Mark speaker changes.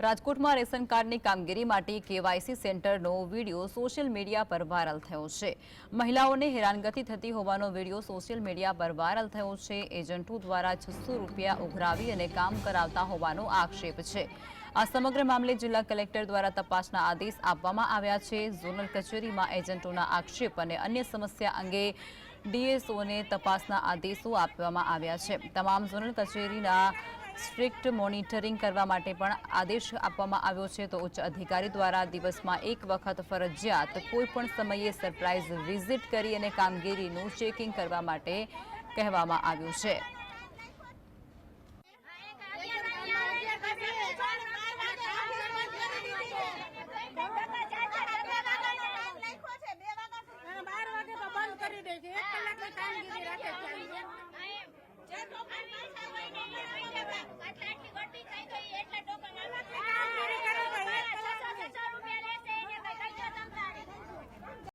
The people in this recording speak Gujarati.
Speaker 1: રાજકોટમાં રેશન કાર્ડની કામગીરી માટે કેવાયસી સેન્ટરનો વીડિયો સોશિયલ મીડિયા પર વાયરલ થયો છે. મહિલાઓને હેરાનગતિ થતી હોવાનો વીડિયો સોશિયલ મીડિયા પર વાયરલ થયો છે. એજન્ટો દ્વારા છસો રૂપિયા ઉઘરાવી અને કામ કરાવતા હોવાનો આક્ષેપ છે. આ સમગ્ર મામલે જિલ્લા કલેક્ટર દ્વારા તપાસના આદેશ આપવામાં આવ્યા છે. ઝોનલ કચેરીમાં એજન્ટોના આક્ષેપ અને અન્ય સમસ્યા અંગે ડીએસઓને તપાસના આદેશો આપવામાં આવ્યા છે. તમામ ઝોનલ કચેરીના સ્ટ્રિક્ટ મોનિટરિંગ કરવા માટે પણ આદેશ આપવામાં આવ્યો છે. તો ઉચ્ચ અધિકારી દ્વારા દિવસમાં એક વખત ફરજિયાત કોઈપણ સમયે સરપ્રાઇઝ વિઝિટ કરી અને કામગીરીનું ચેકિંગ કરવા માટે કહેવામાં આવ્યું છે. કરી દે છે.